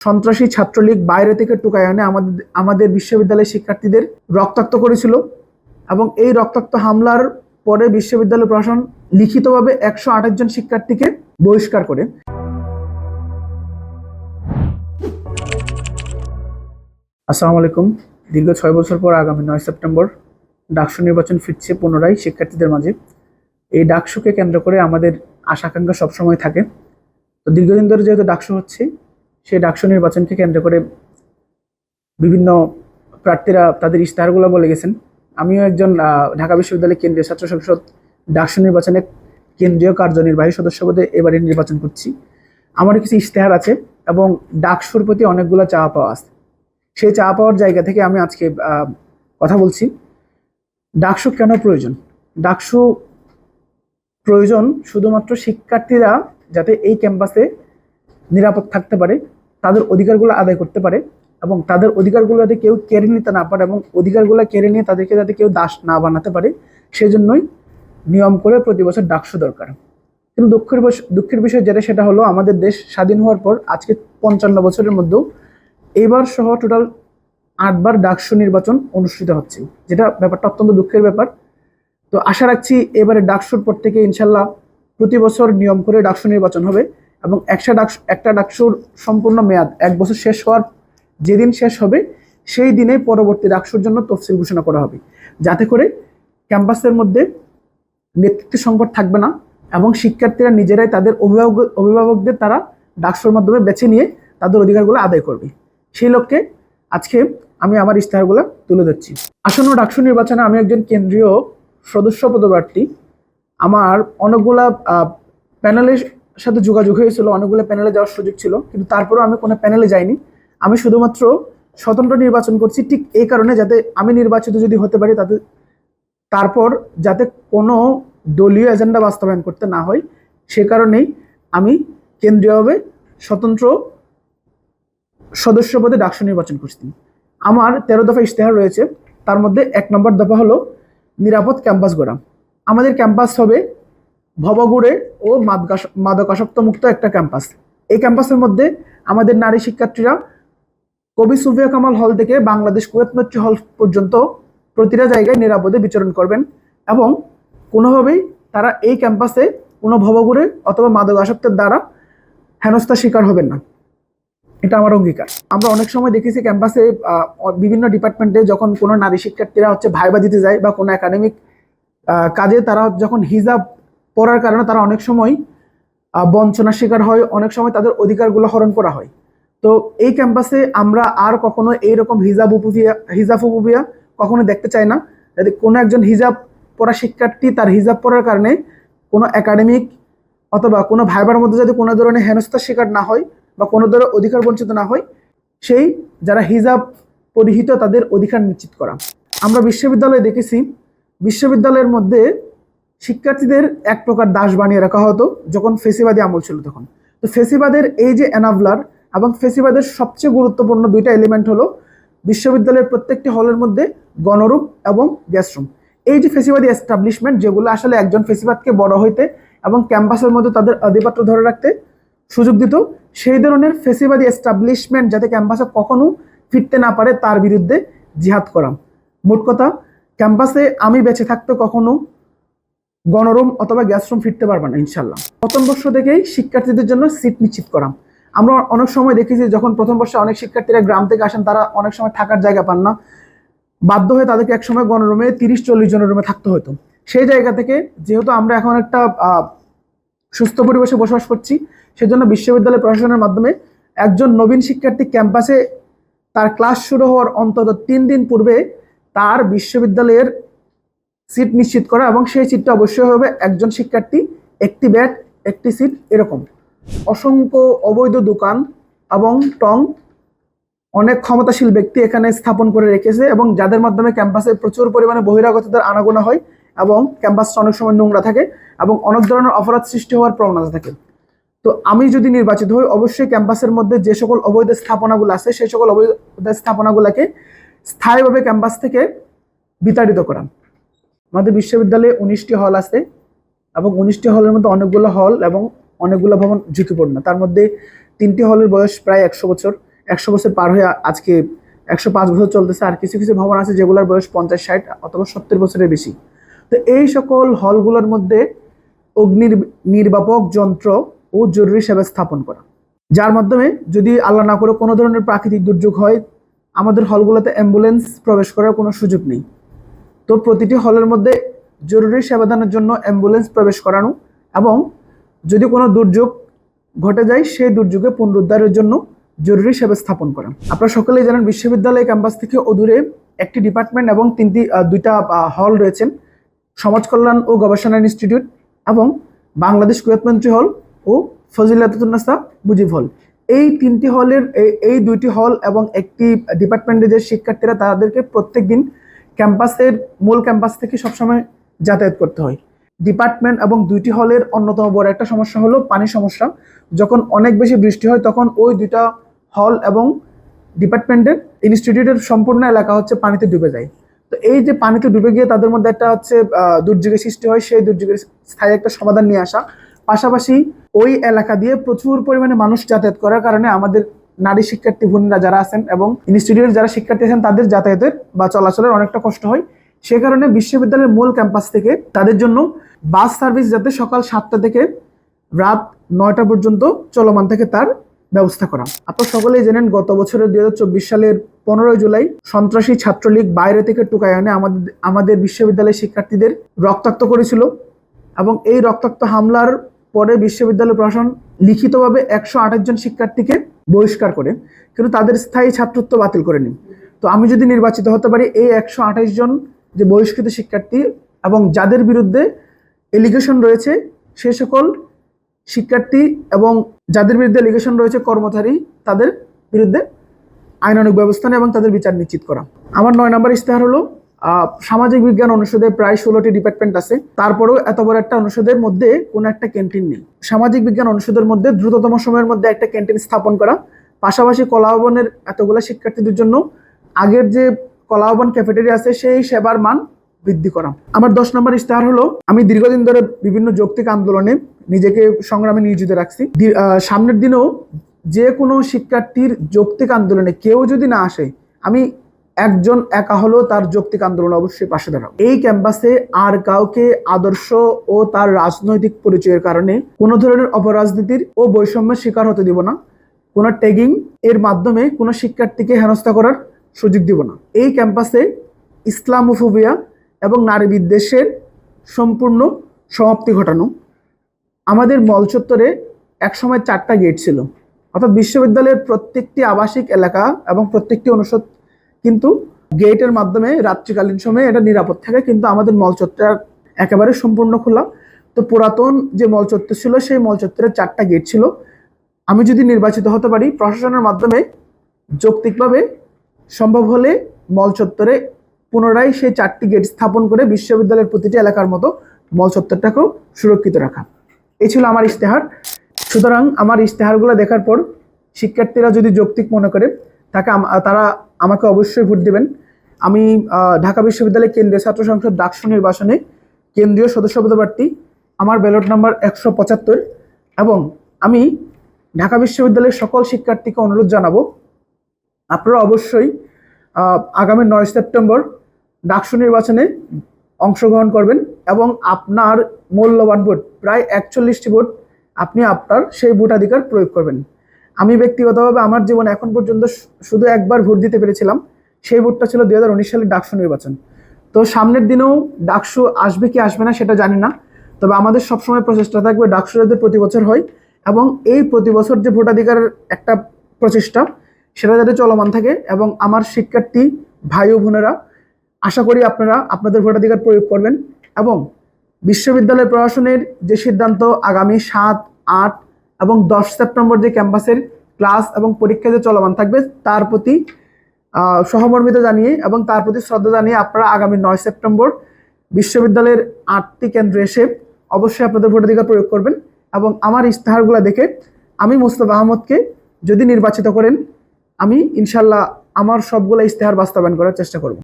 সন্ত্রাসী ছাত্রলীগ বাইরে থেকে টুকায় এনে আমাদের আমাদের বিশ্ববিদ্যালয়ের শিক্ষার্থীদের রক্তাক্ত করেছিল এবং এই রক্তাক্ত হামলার পরে বিশ্ববিদ্যালয় প্রশাসন লিখিতভাবে একশো আঠাশ জন শিক্ষার্থীকে বহিষ্কার করে। আসসালামু আলাইকুম। দীর্ঘ ছয় বছর পর আগামী নয় সেপ্টেম্বর ডাকসু নির্বাচন ফিরছে পুনরায় শিক্ষার্থীদের মাঝে। এই ডাকসুকে কেন্দ্র করে আমাদের আশা আকাঙ্ক্ষা সবসময় থাকে। তো দীর্ঘদিন ধরে যেহেতু ডাকসু হচ্ছে সেই ডাকসু নির্বাচনকে কেন্দ্র করে বিভিন্ন প্রার্থীরা তাদের ইশতেহারগুলো বলে গেছেন। আমিও একজন ঢাকা বিশ্ববিদ্যালয়ের কেন্দ্রীয় ছাত্র সংসদ ডাকসু নির্বাচনে কেন্দ্রীয় কার্যনির্বাহী সদস্য পদে এবারে নির্বাচন করছি। আমার কিছু ইশতেহার আছে এবং ডাকসুর প্রতি অনেকগুলো চাওয়া পাওয়া আছে। সেই চাওয়া পাওয়ার জায়গা থেকে আমি আজকে কথা বলছি। ডাকসু কেন প্রয়োজন? ডাকসু প্রয়োজন শুধুমাত্র শিক্ষার্থীরা যাতে এই ক্যাম্পাসে নিরাপদ থাকতে পারে, তাদের অধিকারগুলো আদায় করতে পারে এবং তাদের অধিকারগুলো যাতে কেউ কেড়ে নিতে না পারে এবং অধিকারগুলো কেড়ে নিয়ে তাদেরকে যাতে কেউ দাস না বানাতে পারে, সেজন্যই নিয়ম করে প্রতি বছর ডাকসু দরকার। কিন্তু দুঃখের দুঃখের বিষয় যেটা, সেটা হলো আমাদের দেশ স্বাধীন হওয়ার পর আজকে পঞ্চান্ন বছরের মধ্যেও এইবার সহ টোটাল আটবার ডাকসু নির্বাচন অনুষ্ঠিত হচ্ছে, যেটা ব্যাপারটা অত্যন্ত দুঃখের ব্যাপার। তো আশা রাখছি এবারে ডাকসুর পর থেকে ইনশাল্লাহ প্রতি বছর নিয়ম করে ডাকসু নির্বাচন হবে। এবং একটা ডাকসু একটা ডাকসুর সম্পূর্ণ মেয়াদ এক বছর শেষ হওয়ার যেদিন শেষ হবে, সেই দিনে পরবর্তী ডাকসুর জন্য তফসিল ঘোষণা করা হবে। যাতে করে ক্যাম্পাসের মধ্যে নেতৃত্ব সংকট থাকবে না এবং শিক্ষার্থীরা নিজেরাই তাদের অভিভাবক অভিভাবকদের তারা ডাকসুর মাধ্যমে বেছে নিয়ে তাদের অধিকারগুলো আদায় করবে। সেই লক্ষ্যে আজকে আমি আমার ইশতেহারগুলো তুলে ধরছি। আসন্ন ডাকসু নির্বাচনে আমি একজন কেন্দ্রীয় সদস্য পদপ্রার্থী। আমার অনেকগুলা প্যানেলের সাথে যোগাযোগ হয়েছিল, অনেকগুলো প্যানেলে যাওয়ার সুযোগ ছিল, কিন্তু তারপরেও আমি কোনো প্যানেলে যাইনি। আমি শুধুমাত্র স্বতন্ত্র নির্বাচন করছি ঠিক এই কারণে যাতে আমি নির্বাচিত যদি হতে পারি তাতে, তারপর যাতে কোনো দলীয় এজেন্ডা বাস্তবায়ন করতে না হয়, সে কারণেই আমি কেন্দ্রীয়ভাবে স্বতন্ত্র সদস্য পদে ডাকসু নির্বাচন করছি। আমার তেরো দফা ইশতেহার রয়েছে, তার মধ্যে এক নম্বর দফা হলো নিরাপদ ক্যাম্পাস গড়া। আমাদের ক্যাম্পাস হবে ভবগুড়ে ও মাদকাস- মাদকাসক্ত মুক্ত একটা ক্যাম্পাস। এই ক্যাম্পাসের মধ্যে আমাদের নারী শিক্ষার্থীরা কবি সুফিয়া কামাল হল থেকে বাংলাদেশ কুয়েত মেট্রো হল পর্যন্ত প্রতিটা জায়গায় নিরাপদে বিচরণ করবেন এবং কোনোভাবেই তারা এই ক্যাম্পাসে কোনো ভবগুড়ে অথবা মাদকাসক্তের দ্বারা হেনস্থার শিকার হবেন না। এটা আমার অঙ্গীকার। আমরা অনেক সময় দেখেছি ক্যাম্পাসে বিভিন্ন ডিপার্টমেন্টে যখন কোনো নারী শিক্ষার্থীরা হচ্ছে ভাইবা দিতে যায় বা কোনো একাডেমিক কাজে তারা যখন হিজাব পড়ার কারণে তারা অনেক সময় বঞ্চনার শিকার হয়, অনেক সময় তাদের অধিকারগুলো হরণ করা হয়। তো এই ক্যাম্পাসে আমরা আর কখনো এইরকম হিজাব উপবিয়া হিজাব উপবিয়া কখনো দেখতে চাই না। যদি কোনো একজন হিজাব পড়া শিক্ষার্থী তার হিজাব পড়ার কারণে কোনো একাডেমিক অথবা কোনো ভাইবার মধ্যে যদি কোনো ধরনের হেনস্থার শিকার না হয় বা কোনো ধরনের অধিকার বঞ্চিত না হয়, সেই যারা হিজাব পরিহিত তাদের অধিকার নিশ্চিত করা। আমরা বিশ্ববিদ্যালয়ে দেখেছি, বিশ্ববিদ্যালয়ের মধ্যে শিক্ষার্থীদের এক প্রকার দাস বানিয়ে রাখা হতো যখন ফেসিবাদী আমল ছিল তখন। তো ফেসিবাদের এই যে অ্যানাভলার এবং ফেসিবাদের সবচেয়ে গুরুত্বপূর্ণ দুইটা এলিমেন্ট হলো বিশ্ববিদ্যালয়ের প্রত্যেকটি হলের মধ্যে গণরূপ এবং গ্যাসরুম। এই যে ফেসিবাদী এস্টাবলিশমেন্ট যেগুলো আসলে একজন ফেসিবাদকে বড় হইতে এবং ক্যাম্পাসের মধ্যে তাদের আধিপত্য ধরে রাখতে সুযোগ দিত, সেই ধরনের ফেসিবাদী এস্টাবলিশমেন্ট যাতে ক্যাম্পাসে কখনো ফিরতে না পারে তার বিরুদ্ধে জিহাদ করা। মোট কথা, ক্যাম্পাসে আমি বেঁচে থাকতে কখনো গণরুম অথবা গ্যাসরুম ফিরতে পারবে না ইনশাল্লাহ প্রথম বর্ষ থেকেই শিক্ষার্থীদের জন্য সিট নিশ্চিত করা। আমরা অনেক সময় দেখেছি যখন প্রথম বর্ষে অনেক শিক্ষার্থীরা গ্রাম থেকে আসেন, তারা অনেক সময় থাকার জায়গা পান না। বাধ্য হয়ে তাদেরকে একসময় গণরুমে তিরিশ, চল্লিশ জনের রুমে থাকতে হতো। সেই জায়গা থেকে যেহেতু আমরা এখন একটা সুস্থ পরিবেশে বসবাস করছি, সেজন্য বিশ্ববিদ্যালয় প্রশাসনের মাধ্যমে একজন নবীন শিক্ষার্থী ক্যাম্পাসে তার ক্লাস শুরু হওয়ার অন্তত তিন দিন পূর্বে তার বিশ্ববিদ্যালয়ের সিট নিশ্চিত করা এবং সেই সিটটা অবশ্যই হবে একজন শিক্ষার্থী, একটি ব্যাট একটি সিট এরকম। অসংখ্য অবৈধ দোকান এবং টং অনেক ক্ষমতাশীল ব্যক্তি এখানে স্থাপন করে রেখেছে এবং যাদের মাধ্যমে ক্যাম্পাসে প্রচুর পরিমাণে বহিরাগতদের আনাগোনা হয় এবং ক্যাম্পাসটা অনেক সময় নোংরা থাকে এবং অনেক ধরনের অপরাধ সৃষ্টি হওয়ার প্রবণতা থাকে। তো আমি যদি নির্বাচিত হই, অবশ্যই ক্যাম্পাসের মধ্যে যে সকল অবৈধ স্থাপনাগুলো আছে, সেই সকল অবৈধ স্থাপনাগুলোকে স্থায়ীভাবে ক্যাম্পাস থেকে বিতাড়িত করা। আমাদের বিশ্ববিদ্যালয়ে উনিশটি হল আছে এবং উনিশটি হলের মধ্যে অনেকগুলো হল এবং অনেকগুলো ভবন ঝুঁকিপূর্ণ। তার মধ্যে তিনটি হলের বয়স প্রায় একশো বছর। একশো বছর পার হয়ে আজকে একশো পাঁচ বছর চলতেছে আর কিছু কিছু ভবন আছে যেগুলোর বয়স পঞ্চাশ, ষাট অথবা সত্তর বছরের বেশি। তো এই সকল হলগুলোর মধ্যে অগ্নির নির্বাপক যন্ত্র ও জরুরি সেবা স্থাপন করা। যার মাধ্যমে যদি আল্লাহ না করে কোনো ধরনের প্রাকৃতিক দুর্যোগ হয়, আমাদের হলগুলোতে অ্যাম্বুলেন্স প্রবেশ করার কোনো সুযোগ নেই। তো প্রতিটি হলের মধ্যে জরুরি সেবাদানের জন্য অ্যাম্বুলেন্স প্রবেশ করানো এবং যদি কোনো দুর্যোগ ঘটে যায়, সেই দুর্যোগে পুনরুদ্ধারের জন্য জরুরি সেবা স্থাপন করা। আপনারা সকলেই জানেন, বিশ্ববিদ্যালয় ক্যাম্পাস থেকে অদূরে একটি ডিপার্টমেন্ট এবং তিনটি দুইটা হল রয়েছেন সমাজ কল্যাণ ও গবেষণা ইনস্টিটিউট এবং বাংলাদেশ কুয়েতমন্ত্রী হল ও ফজিলাতুন্নাসা মুজিব হল। এই তিনটি হলের এই- এই দুইটি হল এবং একটি ডিপার্টমেন্টের যে শিক্ষার্থীরা তাদেরকে প্রত্যেক দিন ক্যাম্পাসের মূল ক্যাম্পাস থেকে সবসময় যাতায়াত করতে হয়। ডিপার্টমেন্ট এবং দুইটি হলের অন্যতম বড় একটা সমস্যা হলো পানির সমস্যা। যখন অনেক বেশি বৃষ্টি হয়, তখন ওই দুইটা হল এবং ডিপার্টমেন্টের ইনস্টিটিউটের সম্পূর্ণ এলাকা হচ্ছে পানিতে ডুবে যায়। তো এই যে পানিতে ডুবে গিয়ে তাদের মধ্যে একটা হচ্ছে দুর্যোগের সৃষ্টি হয়, সেই দুর্যোগের স্থায়ী একটা সমাধান নিয়ে আসা। পাশাপাশি ওই এলাকা দিয়ে প্রচুর পরিমাণে মানুষ যাতায়াত করার কারণে আমাদের নারী শিক্ষার্থী বোনেরা যারা আছেন এবং ইনস্টিটিউটের যারা শিক্ষার্থী আছেন, তাদের যাতায়াতের বা চলাচলের অনেকটা কষ্ট হয়। সে কারণে বিশ্ববিদ্যালয়ের মূল ক্যাম্পাস থেকে তাদের জন্য বাস সার্ভিস যাতে সকাল সাতটা থেকে রাত নয়টা পর্যন্ত চলমান থেকে, তার ব্যবস্থা করা। আপনারা সকলেই জানেন, গত বছরের দুই হাজার চব্বিশ সালের পনেরোই জুলাই সন্ত্রাসী ছাত্রলীগ বাইরে থেকে টুকায় আনে আমাদের আমাদের বিশ্ববিদ্যালয়ের শিক্ষার্থীদের রক্তাক্ত করেছিল এবং এই রক্তাক্ত হামলার পরে বিশ্ববিদ্যালয় প্রশাসন লিখিতভাবে একশো আঠাশ জন শিক্ষার্থীকে বহিষ্কার করে, কিন্তু তাদের স্থায়ী ছাত্রত্ব বাতিল করেনি তো আমি যদি নির্বাচিত হতে পারি, এই একশো আঠাশ জন যে বহিষ্কৃত শিক্ষার্থী এবং যাদের বিরুদ্ধে এলিগেশন রয়েছে, সে সকল শিক্ষার্থী এবং যাদের বিরুদ্ধে এলিগেশন রয়েছে কর্মচারী, তাদের বিরুদ্ধে আইনানুগ ব্যবস্থা এবং তাদের বিচার নিশ্চিত করা। আমার নয় নম্বর ইস্তেহার হলো সামাজিক বিজ্ঞান অনুষদে প্রায় ষোলোটি ডিপার্টমেন্ট আছে। তারপরেও এত বড় একটা অনুষদের মধ্যে কোনো একটা ক্যান্টিন নেই। সামাজিক বিজ্ঞান অনুষদের মধ্যে দ্রুততম সময়ের মধ্যে একটা ক্যান্টিন স্থাপন করা। পাশাপাশি কলাভবনের এতগুলো শিক্ষার্থীদের জন্য আগের যে কলাভবন ক্যাফেটেরিয়া আছে, সেই সেবার মান বৃদ্ধি করা। আমার দশ নম্বর ইস্তেহার হলো, আমি দীর্ঘদিন ধরে বিভিন্ন যৌক্তিক আন্দোলনে নিজেকে সংগ্রামে নিয়োজিত রাখছি। সামনের দিনেও যে কোনো শিক্ষার্থীর যৌক্তিক আন্দোলনে কেউ যদি না আসে, আমি একজন একা হলেও তার যৌক্তিক আন্দোলন অবশ্যই পাশে দাঁড়াবো। এই ক্যাম্পাসে আর কাউকে আদর্শ ও তার রাজনৈতিক পরিচয়ের কারণে কোনো ধরনের অপরাজনীতির ও বৈষম্যের শিকার হতে দিব না। কোনো ট্যাগিং এর মাধ্যমে কোনো শিক্ষার্থীকে হেনস্থা করার সুযোগ দিব না। এই ক্যাম্পাসে ইসলামোফোবিয়া এবং নারী বিদ্বেষের সম্পূর্ণ সমাপ্তি ঘটানো আমাদের মল চত্বরে একসময় চারটা গেট ছিল। অর্থাৎ বিশ্ববিদ্যালয়ের প্রত্যেকটি আবাসিক এলাকা এবং প্রত্যেকটি অনুষদ কিন্তু গেটের মাধ্যমে রাত্রিকালীন সময়ে এটা নিরাপদ থাকে, কিন্তু আমাদের মল চত্বর একেবারে সম্পূর্ণ খোলা। তো পুরাতন যে মল চত্বর ছিল, সেই মল চত্বরের চারটা গেট ছিল। আমি যদি নির্বাচিত হতে পারি, প্রশাসনের মাধ্যমে যৌক্তিকভাবে সম্ভব হলে মল চত্বরে পুনরায় সেই চারটি গেট স্থাপন করে বিশ্ববিদ্যালয়ের প্রতিটি এলাকার মতো মল চত্বরটাকেও সুরক্ষিত রাখা। এই ছিল আমার ইশতেহার। সুতরাং আমার ইশতেহারগুলো দেখার পর শিক্ষার্থীরা যদি যৌক্তিক মনে করে তাকে তারা আমাকে অবশ্যই ভোট দেবেন। আমি ঢাকা বিশ্ববিদ্যালয় কেন্দ্রীয় ছাত্র সংসদ ডাকসু নির্বাচনে কেন্দ্রীয় সদস্য পদপ্রার্থী আমার ব্যালট নাম্বার একশো পঁচাত্তর এবং আমি ঢাকা বিশ্ববিদ্যালয়ের সকল শিক্ষার্থীকে অনুরোধ জানাব, আপনারা অবশ্যই আগামী নয় সেপ্টেম্বর ডাকসু নির্বাচনে অংশগ্রহণ করবেন এবং আপনার মূল্যবান ভোট, প্রায় একচল্লিশটি ভোট আপনি আপনার সেই ভোটাধিকার প্রয়োগ করবেন। আমি ব্যক্তিগতভাবে আমার জীবনে এখন পর্যন্ত শুধু একবার ভোট দিতে পেরেছিলাম, সেই ভোটটা ছিল দুই হাজার উনিশ সালের ডাকসু নির্বাচন। তো সামনের দিনেও ডাকসু আসবে কি আসবে না সেটা জানি না, তবে আমাদের সবসময় প্রচেষ্টা থাকবে ডাকসু যাতে প্রতি বছর হয় এবং এই প্রতি বছর যে ভোটাধিকারের একটা প্রচেষ্টা, সেটা যাতে চলমান থাকে এবং আমার শিক্ষার্থী ভাই ও বোনেরা, আশা করি আপনারা আপনাদের ভোটাধিকার প্রয়োগ করবেন এবং বিশ্ববিদ্যালয় প্রশাসনের যে সিদ্ধান্ত আগামী সাত, আট এবং দশ সেপ্টেম্বর যে ক্যাম্পাসের ক্লাস এবং পরীক্ষা যে চলমান থাকবে, তার প্রতি সহমর্মিতা জানিয়ে এবং তার প্রতি শ্রদ্ধা জানিয়ে আপনারা আগামী নয় সেপ্টেম্বর বিশ্ববিদ্যালয়ের আটটি কেন্দ্রে এসে অবশ্যই আপনাদের ভোটাধিকার প্রয়োগ করবেন এবং আমার ইস্তেহারগুলো দেখে আমি মুস্তফা আহমদকে যদি নির্বাচিত করেন, আমি ইনশাল্লাহ আমার সবগুলো ইস্তেহার বাস্তবায়ন করার চেষ্টা করব।